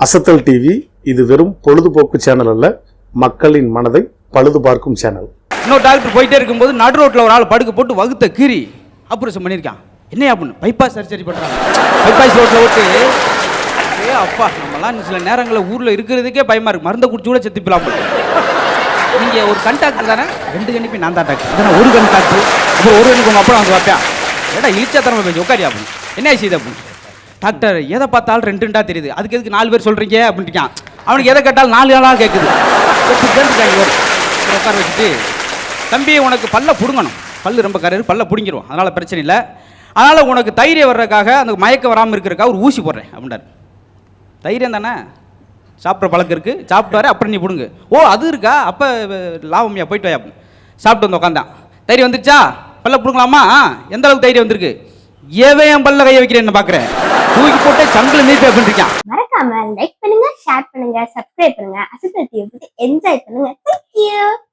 அசத்தல் TV இது வெறும் பொழுதுபோக்கு சேனல் அல்ல மக்களின் மனதை பழுது பார்க்கும் சேனல் இன்னொரு டாக்டர் போயிட்டே இருக்கும்போது நடு ரோட்டில் ஒரு ஆள் படுக்க போட்டு வகுத்த கீறி ஆப்ரேஷன் பண்ணியிருக்கான். என்னையா பண்ணு? பைபாஸ் சர்ஜரி பண்ணுறாங்க பைபாஸ் ரோட்டில் விட்டு ஏ அப்பா நம்மலாம் சில நேரங்களில் ஊரில் இருக்கிறதுக்கே பயமாக இருக்கு. மருந்தை குடிச்சு கூட செத்து போலாம் நீங்கள் ஒரு கண் டாக்டர் தானே? ரெண்டு கண்ணிப்பி நான் தான் டாக்டர் அதான் ஒரு கண் டாக்டர் அப்புறம் ஒரு கண்ணுக்கு உங்கள் அப்பா வந்து பார்ப்பேன். ஏடா இழிச்சா தரமா பேசி உட்காரியா அப்படின்னு என்ன செய்யுது அப்படின்னு டாக்டர் எதை பார்த்தாலும் ரெண்டு ரெண்டாக தெரியுது. அதுக்கு எதுக்கு நாலு பேர் சொல்கிறீங்க அப்படின்ட்டுக்கான் அவனுக்கு எதை கேட்டாலும் நாலு நாளாக கேட்குது உட்கார வச்சுட்டு தம்பி உனக்கு பல்ல பிடுங்கணும். பல் ரொம்ப கரு பல்ல பிடுங்கிரும் அதனால் பிரச்சனை இல்லை. அதனால் உனக்கு தைரியம் வர்றதுக்காக அந்த மயக்கம் வராமல் இருக்கிறக்காக ஒரு ஊசி போடுறேன் அப்படின்றார். தைரியம் தானே? சாப்பிட்ற பழக்கம் இருக்குது சாப்பிட்டாரு அப்புறம் நீ பிடுங்கு. ஓ அது இருக்கா? அப்போ லாபம்யா போயிட்டு வாயா. சாப்பிட்டு வந்து உட்காந்தான் தைரியம் வந்துருச்சா? பல்ல பிடுங்கலாமா? எந்த அளவுக்கு தைரியம் வந்திருக்கு? ஏவே என் பல்ல கைய வைக்கிறேன்னு பாக்குறேன் தூக்கி போட்டு சங்கில நீட்டு அப்படின்னு மறக்காம லைக் பண்ணுங்க ஷேர் பண்ணுங்க சப்ஸ்கிரைப் பண்ணுங்க அசத்தல் என்ஜாய் பண்ணுங்க. தேங்க்யூ